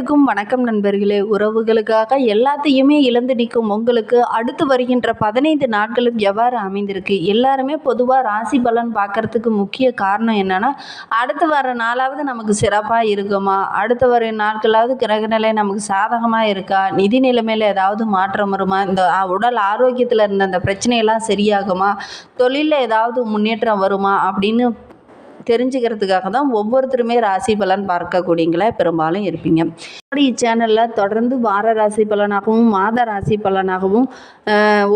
அனைவருக்கும் வணக்கம் நண்பர்களே. உறவுகளுக்காக எல்லாத்தையுமே இழந்து நிற்கும் உங்களுக்கு அடுத்து வருகின்ற பதினைந்து நாட்களும் எவ்வாறு அமைந்திருக்கு? எல்லாருமே பொதுவாக ராசி பலன் பார்க்கறதுக்கு முக்கிய காரணம் என்னன்னா அடுத்து வர நாளாவது நமக்கு சிறப்பாக இருக்குமா? அடுத்து வர நாட்களாவது கிரகநிலை நமக்கு சாதகமாக இருக்கா? நிதி நிலைமையில் ஏதாவது மாற்றம் வருமா? இந்த உடல் ஆரோக்கியத்தில் இருந்த அந்த பிரச்சனையெல்லாம் சரியாகுமா? தொழிலில் ஏதாவது முன்னேற்றம் வருமா? அப்படின்னு தெரிஞ்சுக்கிறதுக்காக தான் ஒவ்வொருத்தருமே ராசி பலன் பார்க்கக்கூடியங்களா பெரும்பாலும் இருப்பீங்க. நம்முடைய சேனலில் தொடர்ந்து வார ராசி பலனாகவும் மாத ராசி பலனாகவும்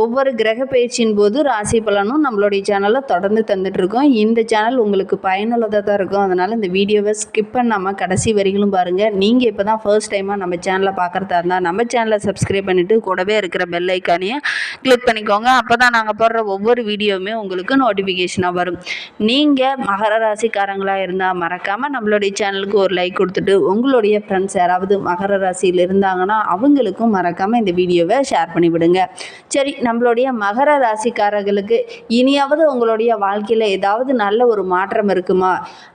ஒவ்வொரு கிரக பயிற்சியின் போது ராசி பலனும் நம்மளுடைய சேனலில் தொடர்ந்து தந்துட்டுருக்கோம். இந்த சேனல் உங்களுக்கு பயனுள்ளதாக தான் இருக்கும். அதனால் இந்த வீடியோவை ஸ்கிப் பண்ணாமல் கடைசி வரிகளும் பாருங்கள் நீங்கள் இப்போ தான் ஃபர்ஸ்ட் டைமாக நம்ம சேனலை பார்க்குறதா இருந்தால் நம்ம சேனலை சப்ஸ்கிரைப் பண்ணிவிட்டு கூடவே இருக்கிற பெல் ஐக்கானையும் கிளிக் பண்ணிக்கோங்க. அப்போ தான் நாங்கள் போடுற ஒவ்வொரு வீடியோவுமே உங்களுக்கு நோட்டிஃபிகேஷனாக வரும். நீங்கள் மகர ராசிக்காரங்களாக இருந்தால் மறக்காமல் நம்மளுடைய சேனலுக்கு ஒரு லைக் கொடுத்துட்டு உங்களுடைய ஃப்ரெண்ட்ஸ் யாராவது மகர ராசியில் இருந்தாங்கன்னா அவங்களுக்கும் மறக்காமல் இந்த வீடியோவை ஷேர் பண்ணி விடுங்க சரி நம்மளுடைய மகர ராசிக்காரர்களுக்கு இனியாவது உங்களுடைய வாழ்க்கையில் ஏதாவது நல்ல ஒரு மாற்றம் இருக்குமா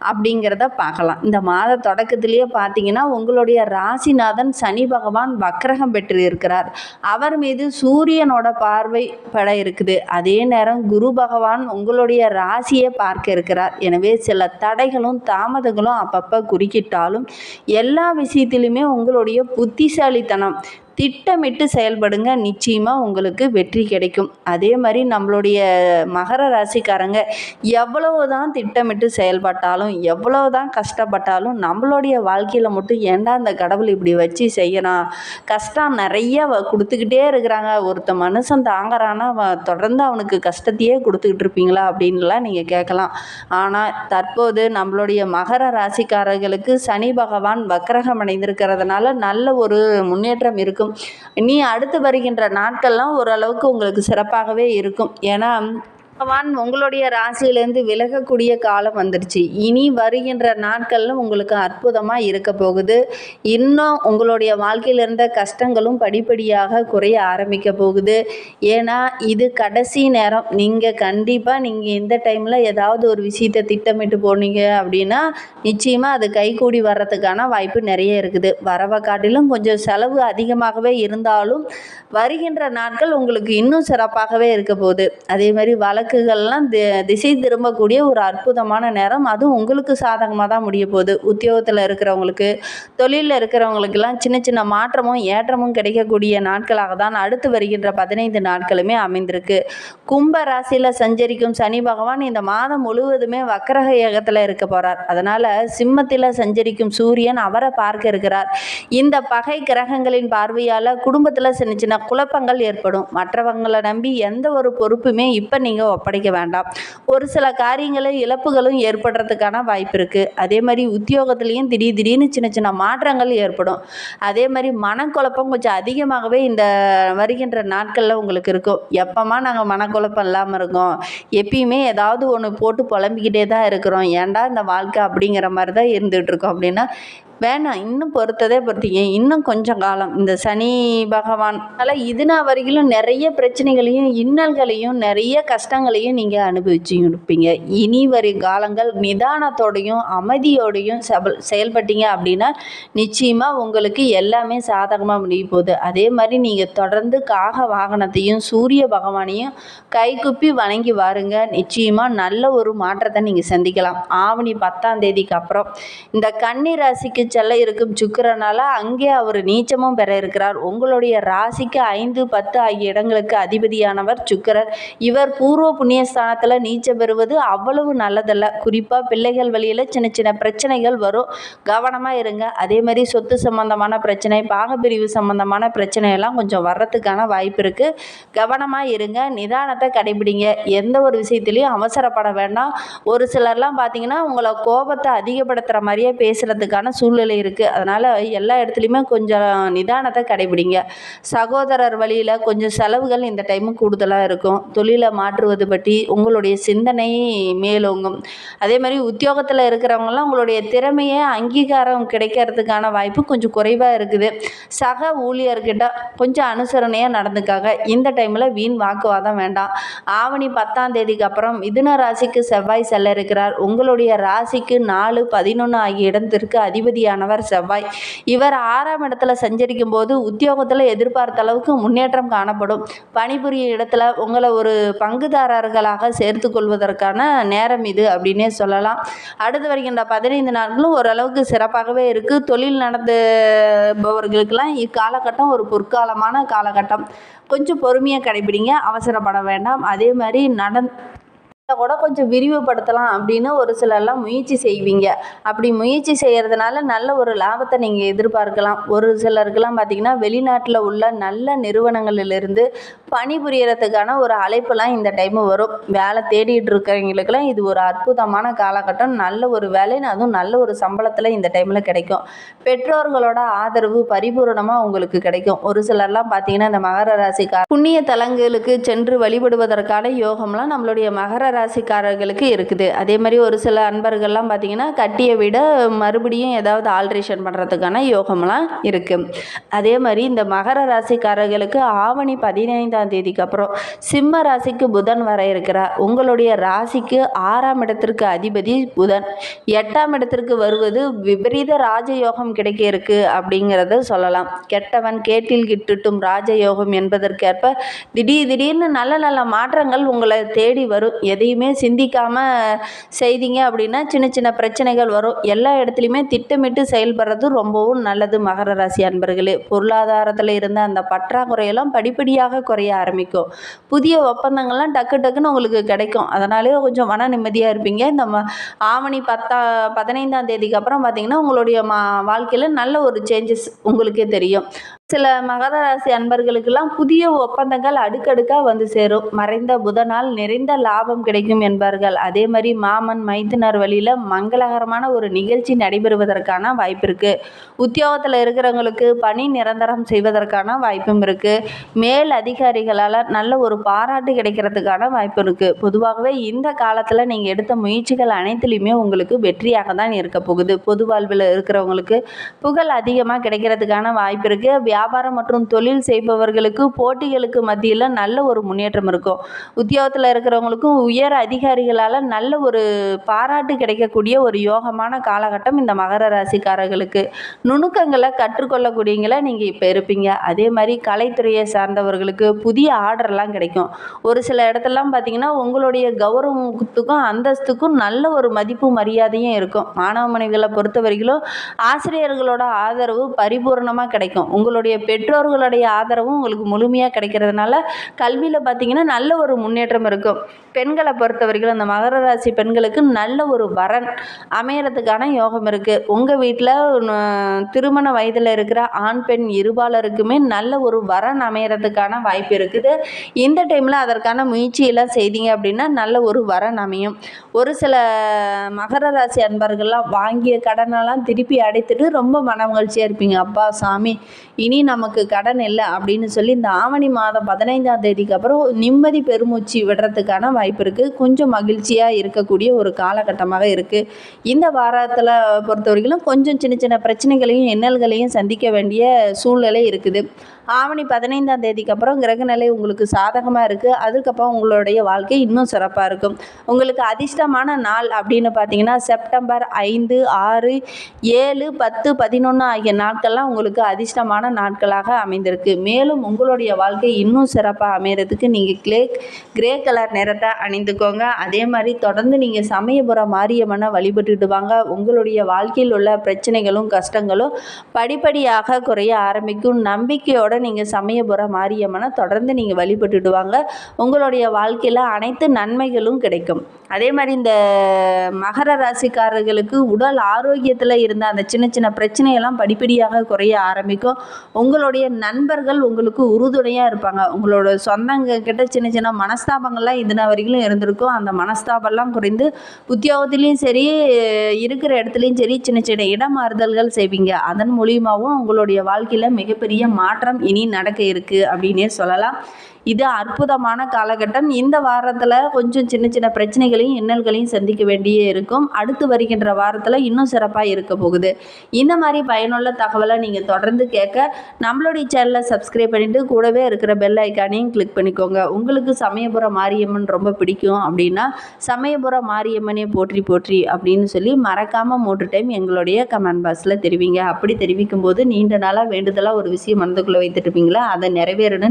அப்படிங்கிறத பார்க்கலாம். இந்த மாத தொடக்கத்திலேயே பார்த்தீங்கன்னா உங்களுடைய ராசிநாதன் சனி பகவான் வக்ரகம் பெற்று இருக்கிறார். அவர் மீது சூரியனோட பார்வை பட இருக்குது. அதே நேரம் குரு பகவான் உங்களுடைய ராசியை பார்க்க இருக்கிறார். எனவே சில தடைகளும் தாமதங்களும் அப்பப்போ குறுக்கிட்டாலும் எல்லா விஷயத்திலுமே உங்களுடைய புத்திசாலித்தனம். திட்டமிட்டு செயல்படுங்க. நிச்சயமாக உங்களுக்கு வெற்றி கிடைக்கும். அதே மாதிரி நம்மளுடைய மகர ராசிக்காரங்க எவ்வளவு தான் திட்டமிட்டு செயல்பட்டாலும் எவ்வளவு தான் கஷ்டப்பட்டாலும் நம்மளுடைய வாழ்க்கையில் மட்டும் ஏன்டா இந்த கடவுள் இப்படி வச்சு செய்யறான்? கஷ்டம் நிறைய கொடுத்துக்கிட்டே இருக்கிறாங்க. ஒருத்த மனுஷன் தாங்குறான்னா தொடர்ந்து அவனுக்கு கஷ்டத்தையே கொடுத்துக்கிட்டு இருப்பீங்களா? அப்படின்லாம் நீங்கள் கேட்கலாம். ஆனால் தற்போது நம்மளுடைய மகர ராசிக்காரர்களுக்கு சனி பகவான் வக்ரகம் அடைந்திருக்கிறதுனால நல்ல ஒரு முன்னேற்றம் இருக்கும். நீ அடுத்து வருகின்ற நாட்கள்லாம் ஓரளவுக்கு உங்களுக்கு சிறப்பாகவே இருக்கும். ஏன்னா பகவான் உங்களுடைய ராசியிலேருந்து விலகக்கூடிய காலம் வந்துடுச்சு இனி வருகின்ற நாட்களில் உங்களுக்கு அற்புதமாக இருக்க போகுது. இன்னும் உங்களுடைய வாழ்க்கையில் இருந்த கஷ்டங்களும் படிப்படியாக குறைய ஆரம்பிக்க போகுது. ஏன்னா இது கடைசி நேரம். நீங்கள் கண்டிப்பாக நீங்கள் இந்த டைமில் ஏதாவது ஒரு விஷயத்தை திட்டமிட்டு போனீங்க அப்படின்னா நிச்சயமாக அது கைகூடி வர்றதுக்கான வாய்ப்பு நிறைய இருக்குது. வரவை காட்டிலும் கொஞ்சம் செலவு அதிகமாகவே இருந்தாலும் வருகின்ற நாட்கள் உங்களுக்கு இன்னும் சிறப்பாகவே இருக்க போகுது. அதே மாதிரி வழக்குகள்லாம் தி திசை திரும்பக்கூடிய ஒரு அற்புதமான நேரம். அதுவும் உங்களுக்கு சாதகமாக தான் முடிய போகுது. உத்தியோகத்தில் இருக்கிறவங்களுக்கு தொழிலில் இருக்கிறவங்களுக்கெல்லாம் சின்ன சின்ன மாற்றமும் ஏற்றமும் கிடைக்கக்கூடிய நாட்களாக தான் அடுத்து வருகின்ற பதினைந்து நாட்களுமே அமைந்திருக்கு. கும்ப ராசியில் சஞ்சரிக்கும் சனி பகவான் இந்த மாதம் முழுவதுமே வக்கரக யோகத்தில் இருக்க போகிறார் அதனால் சிம்மத்தில் சஞ்சரிக்கும் சூரியன் அவரை பார்க்க இருக்கிறார். இந்த பகை கிரகங்களின் பார்வையால் குடும்பத்தில் சின்ன சின்ன குழப்பங்கள் ஏற்படும். மற்றவங்களை நம்பி எந்த ஒரு பொறுப்புமே இப்போ நீங்கள் ஒப்படைக்க வேண்டாம். ஒரு சில காரியங்களும் இழப்புகளும் ஏற்படுறதுக்கான வாய்ப்பு இருக்குது அதே மாதிரி உத்தியோகத்துலேயும் திடீர் திடீர்னு சின்ன சின்ன மாற்றங்கள் ஏற்படும். அதே மாதிரி மனக்குழப்பம் கொஞ்சம் அதிகமாகவே இந்த வருகின்ற நாட்களில் உங்களுக்கு இருக்கும். எப்போமா நாங்கள் மனக்குழப்பம் இல்லாமல் இருக்கோம். எப்பயுமே ஏதாவது ஒன்று போட்டு புலம்பிக்கிட்டே தான் இருக்கிறோம். ஏன்டா இந்த வாழ்க்கை அப்படிங்கிற மாதிரி தான் இருந்துகிட்ருக்கோம் அப்படின்னா வேணாம் இன்னும் பொறுத்ததே பொறுத்தீங்க இன்னும் கொஞ்சம் காலம். இந்த சனி பகவான் அதனால் இதுனா வரைக்கும் நிறைய பிரச்சனைகளையும் இன்னல்களையும் நிறைய கஷ்டங்களையும் நீங்கள் அனுபவிச்சு இருப்பீங்க இனி வரும் காலங்கள் நிதானத்தோடையும் அமைதியோடையும் செபல் செயல்பட்டீங்க அப்படின்னா நிச்சயமாக உங்களுக்கு எல்லாமே சாதகமாக முடிய போகுது. அதே மாதிரி நீங்கள் தொடர்ந்து காக வாகனத்தையும் சூரிய பகவானையும் கைக்குப்பி வணங்கி வாருங்க. நிச்சயமாக நல்ல ஒரு மாற்றத்தை நீங்கள் சந்திக்கலாம். ஆவணி பத்தாம் தேதிக்கு அப்புறம் இந்த கன்னி ராசிக்கு செல்ல இருக்கும் சுக்கிரனால அங்கே அவர் நீச்சமும் பெற இருக்கிறார். உங்களுடைய ராசிக்கு ஐந்து பத்து ஆகிய இடங்களுக்கு அதிபதியானவர் சுக்கிரர். இவர் பூர்வ புண்ணியஸ்தானத்தில் நீச்சம் பெறுவது அவ்வளவு நல்லதல்ல. குறிப்பாக பிள்ளைகள் வழியில் சின்ன சின்ன பிரச்சனைகள் வரும். கவனமாக இருங்க. அதே மாதிரி சொத்து சம்பந்தமான பிரச்சனை பாகப்பிரிவு சம்பந்தமான பிரச்சனை எல்லாம் கொஞ்சம் வர்றதுக்கான வாய்ப்பு இருக்குது கவனமாக இருங்க. நிதானத்தை கடைபிடிங்க. எந்த ஒரு விஷயத்துலையும் அவசரப்பட வேண்டாம். ஒரு சிலர்லாம் பார்த்தீங்கன்னா உங்களை கோபத்தை அதிகப்படுத்துகிற மாதிரியே பேசுகிறதுக்கான சூழ்நிலை இருக்குது அதனால் எல்லா இடத்துலையுமே கொஞ்சம் நிதானத்தை கடைபிடிங்க. சகோதரர் வழியில் கொஞ்சம் செலவுகள் இந்த டைமு கூடுதலாக இருக்கும். தொழிலை மாற்றுவது பற்றி உங்களுடைய சிந்தனை மேலோங்கும். அதே மாதிரி உத்தியோகத்தில் இருக்கிறவங்களாம் உங்களுடைய திறமையை அங்கீகாரம் கிடைக்கிறதுக்கான வாய்ப்பு கொஞ்சம் குறைவாக இருக்குது. சக ஊழியர்கிட்ட கொஞ்சம் அனுசரணையாக நடந்துக்காக இந்த டைமில் வீண் வாக்குவாதம் வேண்டாம். ஆவணி பத்தாம் தேதிக்கு அப்புறம் மிதுன ராசிக்கு செவ்வாய் செல்ல இருக்கிறார். உங்களுடைய ராசிக்கு நாலு பதினொன்று ஆகிய இடத்திற்கு அதிபதியாக அதிபதியானவர் செவ்வாய். இவர் ஆறாம் இடத்துல சஞ்சரிக்கும் போது உத்தியோகத்தில் எதிர்பார்த்த அளவுக்கு முன்னேற்றம் காணப்படும். பணிபுரியும் இடத்துல உங்களை ஒரு பங்குதாரர்களாக சேர்த்து கொள்வதற்கான நேரம் இது அப்படின்னே சொல்லலாம். அடுத்து வருகின்ற பதினைந்து நாட்களும் ஓரளவுக்கு சிறப்பாகவே இருக்குது தொழில் நடந்துபவர்களுக்கெல்லாம் இக்காலகட்டம் ஒரு பொற்காலமான காலகட்டம். கொஞ்சம் பொறுமையாக கடைபிடிங்க அவசரப்பட வேண்டாம். அதே மாதிரி நடன் கூட கொஞ்சம் விரிவுபடுத்தலாம் அப்படின்னு ஒரு சிலர்லாம் முயற்சி செய்வீங்க. அப்படி முயற்சி செய்கிறதுனால நல்ல ஒரு லாபத்தை நீங்கள் எதிர்பார்க்கலாம். ஒரு சிலருக்கெல்லாம் பார்த்தீங்கன்னா வெளிநாட்டில் உள்ள நல்ல நிறுவனங்களிலிருந்து பணிபுரியறதுக்கான ஒரு அழைப்பெல்லாம் இந்த டைமு வரும். வேலை தேடிட்டு இருக்கிறவங்களுக்கெல்லாம் இது ஒரு அற்புதமான காலகட்டம். நல்ல ஒரு வேலை அதுவும் நல்ல ஒரு சம்பளத்தில் இந்த டைமில் கிடைக்கும். பெற்றோர்களோட ஆதரவு பரிபூரணமாக உங்களுக்கு கிடைக்கும். ஒரு சிலர்லாம் பார்த்தீங்கன்னா இந்த மகர ராசிக்கார புண்ணிய தலங்களுக்கு சென்று வழிபடுவதற்கான யோகம்லாம் நம்மளுடைய மகர ராசிக்காரர்களுக்கு இருக்குது. அதே மாதிரி ஒரு சில அன்பர்கள்லாம் பார்த்தீங்கன்னா கட்டிய விட மறுபடியும் ஏதாவது ஆல்ட்ரேஷன் பண்ணுறதுக்கான யோகம்லாம் இருக்குது அதே மாதிரி இந்த மகர ராசிக்காரர்களுக்கு ஆவணி பதினைந்தாம் தேதிக்கு அப்புறம் சிம்ம ராசிக்கு புதன் வர இருக்கிறார். உங்களுடைய ராசிக்கு ஆறாம் இடத்திற்கு அதிபதி புதன். எட்டாம் இடத்திற்கு வருவது விபரீத ராஜயோகம் கிடைக்க இருக்கு அப்படிங்கிறத சொல்லலாம். கெட்டவன் கேட்டில் கிட்டுட்டும் ராஜயோகம் என்பதற்கேற்ப திடீர் திடீர்னு நல்ல நல்ல மாற்றங்கள் உங்களை தேடி வரும். எதை எதையுமே சிந்திக்காமல் செய்தீங்க அப்படின்னா சின்ன சின்ன பிரச்சனைகள் வரும். எல்லா இடத்துலையுமே திட்டமிட்டு செயல்படுறது ரொம்பவும் நல்லது மகர ராசி அன்பர்களே. பொருளாதாரத்தில் இருந்த அந்த பற்றாக்குறையெல்லாம் படிப்படியாக குறைய ஆரம்பிக்கும். புதிய ஒப்பந்தங்கள்லாம் டக்கு டக்குன்னு உங்களுக்கு கிடைக்கும். அதனாலே கொஞ்சம் மன நிம்மதியாக இருப்பீங்க. இந்த ம ஆவணி பத்தா பதினைந்தாம் தேதிக்கு அப்புறம் பார்த்தீங்கன்னா உங்களுடைய மா வாழ்க்கையில் நல்ல ஒரு சேஞ்சஸ் உங்களுக்கே தெரியும். சில மகர ராசி அன்பர்களுக்கெல்லாம் புதிய ஒப்பந்தங்கள் அடுக்கடுக்காக வந்து சேரும். மறைந்த புதனால் நிறைந்த லாபம் கிடைக்கும் என்பார்கள். அதே மாதிரி மாமன் மைத்துனர் வழியில் மங்களகரமான ஒரு நிகழ்ச்சி நடைபெறுவதற்கான வாய்ப்பு இருக்குது உத்தியோகத்தில் இருக்கிறவங்களுக்கு பணி நிரந்தரம் செய்வதற்கான வாய்ப்பும் இருக்குது மேல் அதிகாரிகளால் நல்ல ஒரு பாராட்டு கிடைக்கிறதுக்கான வாய்ப்பு இருக்குது பொதுவாகவே இந்த காலத்தில் நீங்கள் எடுத்த முயற்சிகள் அனைத்துலேயுமே உங்களுக்கு வெற்றியாக தான் இருக்க போகுது. பொது வாழ்வில் இருக்கிறவங்களுக்கு புகழ் அதிகமாக கிடைக்கிறதுக்கான வாய்ப்பு இருக்குது வியாபாரம் மற்றும் தொழில் செய்பவர்களுக்கு போட்டிகளுக்கு மத்தியில் நல்ல ஒரு முன்னேற்றம் இருக்கும். உத்தியோகத்தில் இருக்கிறவங்களுக்கும் உயர் அதிகாரிகளால் நல்ல ஒரு பாராட்டு கிடைக்கக்கூடிய ஒரு யோகமான காலகட்டம் இந்த மகர ராசிக்காரர்களுக்கு. நுணுக்கங்களை கற்றுக்கொள்ளக்கூடியங்களை நீங்கள் இப்போ இருப்பீங்க. அதே மாதிரி கலைத்துறையை சார்ந்தவர்களுக்கு புதிய ஆர்டர்லாம் கிடைக்கும். ஒரு சில இடத்துலலாம் பார்த்தீங்கன்னா உங்களுடைய கௌரவத்துக்கும் அந்தஸ்துக்கும் நல்ல ஒரு மதிப்பு மரியாதையும் இருக்கும். மாணவ மனைவிகளை பொறுத்த வரைக்கும் ஆசிரியர்களோட ஆதரவு பரிபூர்ணமாக கிடைக்கும். உங்களுடைய பெற்றோர்களுடைய ஆதரவும் உங்களுக்கு முழுமையாக கிடைக்கிறதுனால கல்வியில் பார்த்தீங்கன்னா நல்ல ஒரு முன்னேற்றம் இருக்கும். பெண்களை பொறுத்த வரைக்கும் அந்த மகர ராசி பெண்களுக்கு நல்ல ஒரு வரன் அமையறதுக்கான யோகம் இருக்குது உங்கள் வீட்டில் திருமண வயதில் இருக்கிற ஆண் பெண் இருபாலருக்குமே நல்ல ஒரு வரன் அமையறதுக்கான வாய்ப்பு இருக்குது. இந்த டைமில் அதற்கான முயற்சியெல்லாம் செய்தீங்க அப்படின்னா நல்ல ஒரு வரன் அமையும். ஒரு சில மகர ராசி அன்பர்கள்லாம் வாங்கிய கடனெல்லாம் திருப்பி அடைத்துட்டு ரொம்ப மன மகிழ்ச்சியாக இருப்பீங்க. அப்பா சாமி இனி நமக்கு கடன் இல்லை அப்படின்னு சொல்லி இந்த ஆவணி மாதம் பதினைந்தாம் தேதிக்கு அப்புறம் நிம்மதி பெருமூச்சு விடுறதுக்கான வாய்ப்பு இருக்குது கொஞ்சம் மகிழ்ச்சியாக இருக்கக்கூடிய ஒரு காலகட்டமாக இருக்குது இந்த வாரத்தில் பொறுத்த வரைக்கும் கொஞ்சம் சின்ன சின்ன பிரச்சனைகளையும் இன்னல்களையும் சந்திக்க வேண்டிய சூழ்நிலை இருக்குது. ஆவணி பதினைந்தாம் தேதிக்கு அப்புறம் கிரகநிலை உங்களுக்கு சாதகமாக இருக்குது அதுக்கப்புறம் உங்களுடைய வாழ்க்கை இன்னும் சிறப்பாக இருக்கும். உங்களுக்கு அதிர்ஷ்டமான நாள் அப்படின்னு பார்த்தீங்கன்னா செப்டம்பர் ஐந்து ஆறு ஏழு பத்து பதினொன்று ஆகிய நாட்கள்லாம் உங்களுக்கு அதிர்ஷ்டமான நாட்களாக அமைந்திருக்கு. மேலும் உங்களுடைய வாழ்க்கை இன்னும் சிறப்பாக அமைகிறதுக்கு நீங்கள் கிளே கிரே கலர் நிறத்தை அணிந்துக்கோங்க. அதே மாதிரி தொடர்ந்து நீங்கள் சமயபுரம் மாரியம்மனை வழிபட்டுட்டு வாங்க. உங்களுடைய வாழ்க்கையில் உள்ள பிரச்சனைகளும் கஷ்டங்களும் படிப்படியாக குறைய ஆரம்பிக்கும். நம்பிக்கையோட நீங்கள் சமயபுரம் மாரியம்மனை தொடர்ந்து நீங்கள் வழிபட்டுட்டு வாங்க உங்களுடைய வாழ்க்கையில் அனைத்து நன்மைகளும் கிடைக்கும். அதே மாதிரி இந்த மகர ராசிக்காரர்களுக்கு உடல் ஆரோக்கியத்தில் இருந்த அந்த சின்ன சின்ன பிரச்சனையெல்லாம் படிப்படியாக குறைய ஆரம்பிக்கும். உங்களுடைய நண்பர்கள் உங்களுக்கு உறுதுணையாக இருப்பாங்க. உங்களோட சொந்தங்க கிட்ட சின்ன சின்ன மனஸ்தாபங்கள்லாம் இதுனா வரைக்கும் இருந்திருக்கும். அந்த மனஸ்தாபம்லாம் குறைந்து உத்தியோகத்துலேயும் சரி இருக்கிற இடத்துலையும் சரி சின்ன சின்ன இடமாறுதல்கள் செய்வீங்க. அதன் மூலியமாகவும் உங்களுடைய வாழ்க்கையில் மிகப்பெரிய மாற்றம் இனி நடக்க இருக்குது அப்படின்னே சொல்லலாம். இது அற்புதமான காலகட்டம். இந்த வாரத்தில் கொஞ்சம் சின்ன சின்ன பிரச்சனைகளையும் இன்னல்களையும் சந்திக்க வேண்டியே இருக்கும். அடுத்து வருகின்ற வாரத்தில் இன்னும் சிறப்பாக இருக்க போகுது. இந்த மாதிரி பயனுள்ள தகவலை நீங்கள் தொடர்ந்து கேட்க நம்மளுடைய சேனலை சப்ஸ்கிரைப் பண்ணிவிட்டு கூடவே இருக்கிற பெல் ஐக்கானையும் கிளிக் பண்ணிக்கோங்க. உங்களுக்கு சமயபுரம் மாரியம்மன் ரொம்ப பிடிக்கும் அப்படின்னா சமயபுரம் மாரியம்மனே போற்றி போற்றி அப்படின்னு சொல்லி மறக்காமல் மூன்று டைம் எங்களுடைய கமெண்ட் பாக்ஸில் தெரிவிங்க. அப்படி தெரிவிக்கும் போது நீண்ட நாளாக வேண்டுதலாக ஒரு விஷயம் மனதுக்குள்ளே வைத்துட்டு இருப்பீங்களா அதை நிறைவேறணும்னு